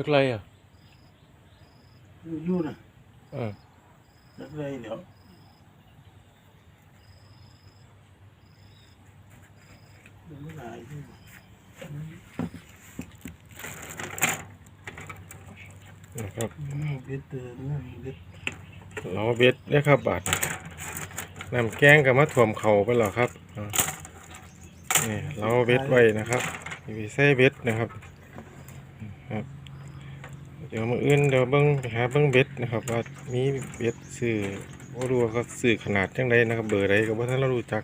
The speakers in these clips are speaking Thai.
จักไรอะอยู่นะเออจักเลยเดี๋ยวเดี๋ยวไม่ได้อยู่นะครับนี่เบ็ดเตือนนี่เบ็ดเราเบ็ดได้ครับบาทน้ำแกงกับมะถ่วมเขาไปหรอครับอ่านี่เราเบ็ดไว้นะครับมีใส่เบ็ดนะครับครับ เดี๋ยวมืออื่นเดี๋ยวเบิ้งไปหาเบิ้งเบ็ดนะครับว่ามีเบ็ดซื้อว่ารู้ว่าเขาซื้อขนาดจังไดนะครับ เบอร์ใดก็บ่าทันเรารู้จัก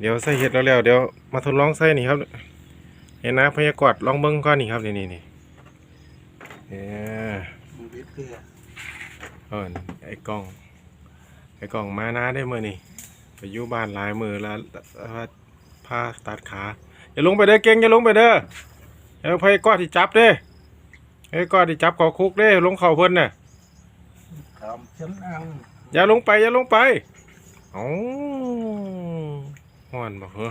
เดี๋ยวใส่เห็ดแล้วแล้วเดี๋ยวมาทดลองใส่นี่ครับ เห็นนะพยากรณ์ลองเบิ้งก่อนนี่ครับนี่นี่นี่เนี่ยเออไอ้กล้อง ไอ้กล้องมานาได้เมื่อนี่ไปอยู่บ้านหลายมือแล้วพาตัดขาอย่าลงไปเด้อเก่งอย่าลงไปเด้อเดี๋ยวพยากรณ์ที่จับเด้ อพยากรณ์ที่จับเขาคุกเด้อลงเขาเพิ่นน่ะตามฉันอังอย่าลงไปอย่าลงไปเอ้าฮ้อนบ่เหรอ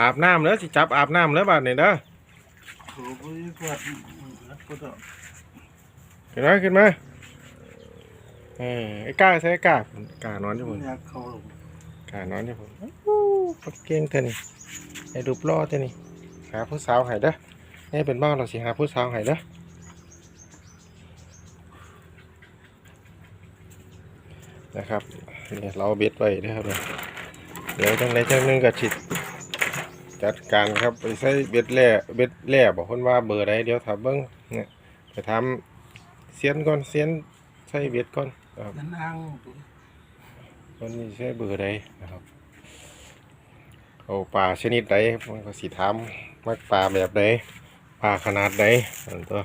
อาบน้ำเด้อสิจับอาบน้ำเด้อบาดนี้เด้อถูกไปกวาดนักก็ต้องขึ้นมาขึ้นมาเออไอ้ก้าใส่ไอ้ก้ากานอนอยู่พุ่นอยากเข้าหรอกกานอนอยู่พุ่นอู้ปักเก่งเท่านี่ไอ้รูปล่อเท่านี่หาผู้สาวให้เด้อ นี่เป็นบ้านเราสิหาผู้สาวให้เด้อนะครับเนี่ยเราเบ็ดไว้นะครับเนี่ยเดี๋ยวจังไรจังนึงก็ฉิดจัดการครับไปใส่เบ็ดแร่เบ็ดแร่บอกคนว่าเบอร์ใดเดี๋ยวถ้าเบิ้งเนี่ยไปทำเสียนก่อนเสียนใส่เบ็ดก่อนครับฉันอังคนนี้ใช้เบอร์ใดนะครับเอาปลาชนิดใดมันก็สิถามมักปลาแบบใด ปลาขนาดใดอันตัว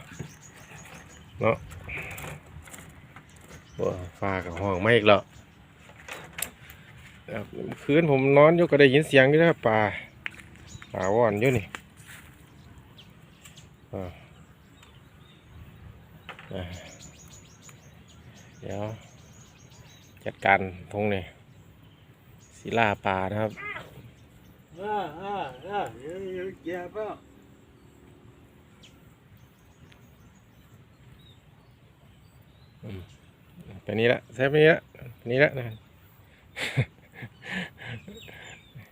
เนาะตัวปลากับห้องไม่อีกแล้วคืนผมนอนอยู่ก็ได้ยินเสียงอยู่นะปลาปลาว่อนอยู่นี่อ่าเดี๋ยวจัดการทงนี่ศิลาปลานะครับอ่าอ่าอ่าเยอะเยอะแยะเปล่า ไปนี้ละใช้ไปนี้ละไปนี้ละนะ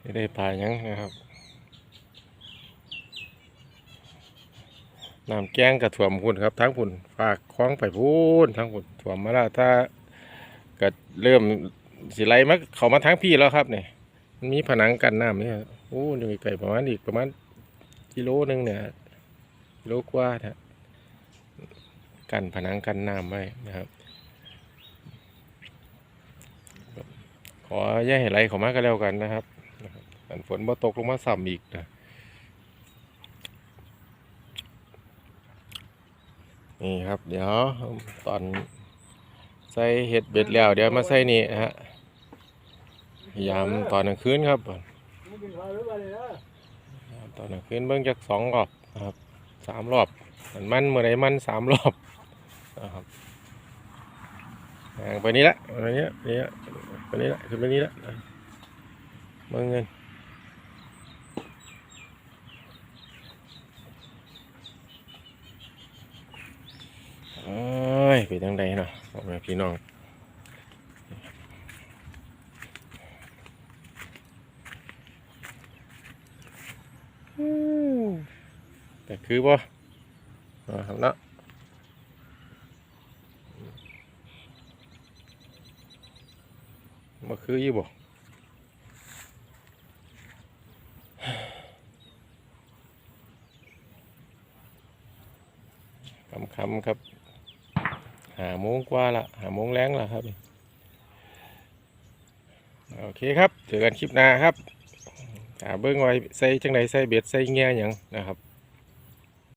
ไม่ได้ปลาหยังนะครับน้ำแกงกระถ่วมพุ่นครับทั้งพุ่นฝากคล้องไปพูนทั้งพุ่นถ่วมมาแล้วถ้าก็เริ่มสิไหลมาเขามาทั้งพี่แล้วครับเนี่ยมันมีผนังกันน้ำเนี่ยโอ้ยไก่ประมาณอีกประมาณกิโลหนึงเนี่ยกิโลกว่านะ กันผนังกันน้ำไว้นะครับขออย่ให้ไหลเขามาก็แล้วกันนะครับกันฝนบ่ตกลงมาซ้ำอีกนะนี่ครับเดี๋ยวตอนใส่เห็ดเบ็ดแล้วเดี๋ยวมาใส่นี่นะฮะยามตอนกลางคืนครับตอนกลางคืนเบิ่งจากสองรอบครับสามรอบมันมันเมื่อไรมันสามรอบ นะครับไปนี้ละไปนี้ละไปนี้ละไปนี้ละขึ้นไปนี้ละเบิ่งเงินเอ้ยไปทางใดเนาะพ่อแม่พี่น้องแต่คือบ่นะครับเนาะ มาคืออยู่บ่คำคำครับหาโมงกว่าละหาโมงแรงละครับ โอเคครับเจอกันคลิปหน้าครับหาเบิ้งไว้ใส่จังไดใส่เบ็ดใส่เงี้ยหยังนะครับ